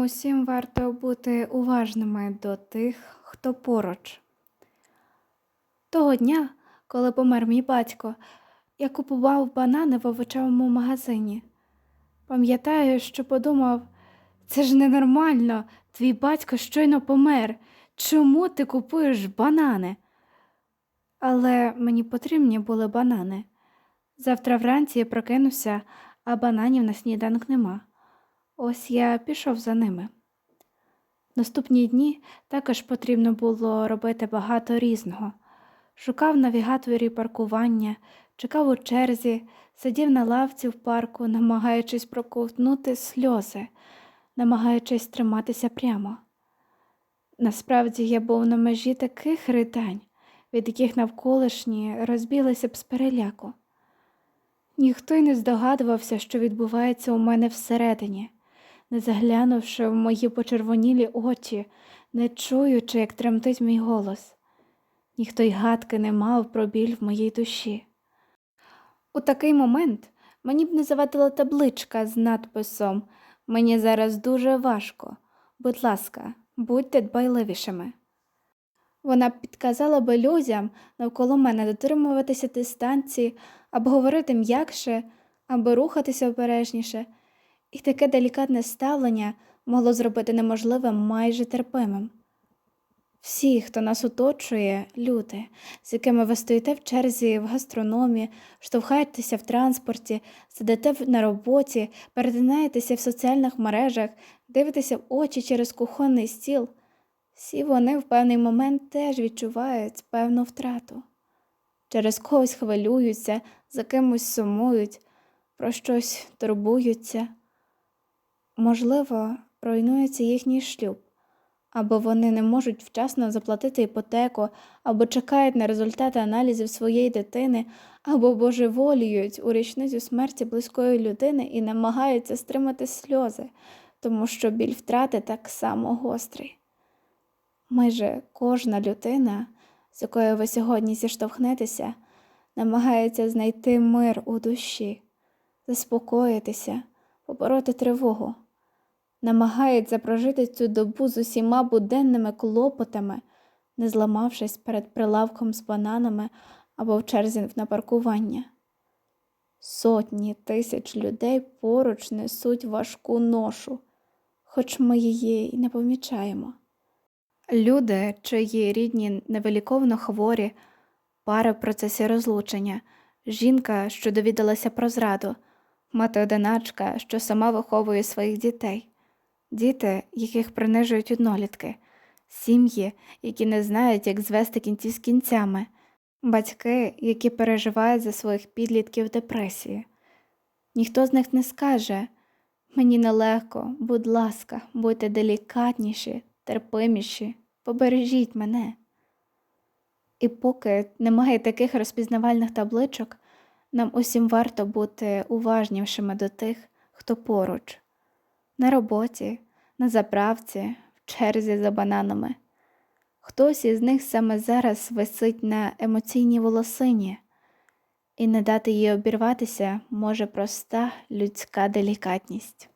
усім варто бути уважними до тих, хто поруч. Того дня, коли помер мій батько, я купував банани в овочевому магазині. Пам'ятаю, що подумав, це ж ненормально, твій батько щойно помер. Чому ти купуєш банани? Але мені потрібні були банани. Завтра вранці я прокинуся, а бананів на сніданок нема. Ось я пішов за ними. Наступні дні також потрібно було робити багато різного. Шукав в навігаторі паркування, чекав у черзі, сидів на лавці в парку, намагаючись проковтнути сльози, намагаючись триматися прямо. Насправді я був на межі таких ридань, від яких навколишні розбілися б з переляку. Ніхто й не здогадувався, що відбувається у мене всередині, не заглянувши в мої почервонілі очі, не чуючи, як тремтить мій голос. Ніхто й гадки не мав про біль в моїй душі. У такий момент мені б не завадила табличка з надписом Мені зараз дуже важко. Будь ласка, будьте дбайливішими. Вона підказала би людям навколо мене дотримуватися дистанції, або говорити м'якше, або рухатися обережніше, і таке делікатне ставлення могло зробити неможливим майже терпимим. Всі, хто нас оточує, люди, з якими ви стоїте в черзі в гастрономі, штовхаєтеся в транспорті, сидите на роботі, перетинаєтеся в соціальних мережах, дивитеся в очі через кухонний стіл. Всі вони в певний момент теж відчувають певну втрату. Через когось хвилюються, за кимось сумують, про щось турбуються. Можливо, руйнується їхній шлюб, або вони не можуть вчасно заплатити іпотеку, або чекають на результати аналізів своєї дитини, або божеволіють у річницю смерті близької людини і намагаються стримати сльози, тому що біль втрати так само гострий. Майже кожна людина, з якою ви сьогодні зіштовхнетеся, намагається знайти мир у душі, заспокоїтися, побороти тривогу, намагається прожити цю добу з усіма буденними клопотами, не зламавшись перед прилавком з бананами або в черзі на паркування. Сотні тисяч людей поруч несуть важку ношу, хоч ми її й не помічаємо. Люди, чиї рідні невиліковно хворі, пари в процесі розлучення, жінка, що довідалася про зраду, мати-одиначка, що сама виховує своїх дітей, діти, яких принижують однолітки, сім'ї, які не знають, як звести кінці з кінцями, батьки, які переживають за своїх підлітків депресії. Ніхто з них не скаже мені нелегко, будь ласка, будьте делікатніші, терпиміші, побережіть мене. І поки немає таких розпізнавальних табличок, нам усім варто бути уважнішими до тих, хто поруч, на роботі, на заправці, в черзі за бананами. Хтось із них саме зараз висить на емоційній волосині, і не дати їй обірватися може проста людська делікатність.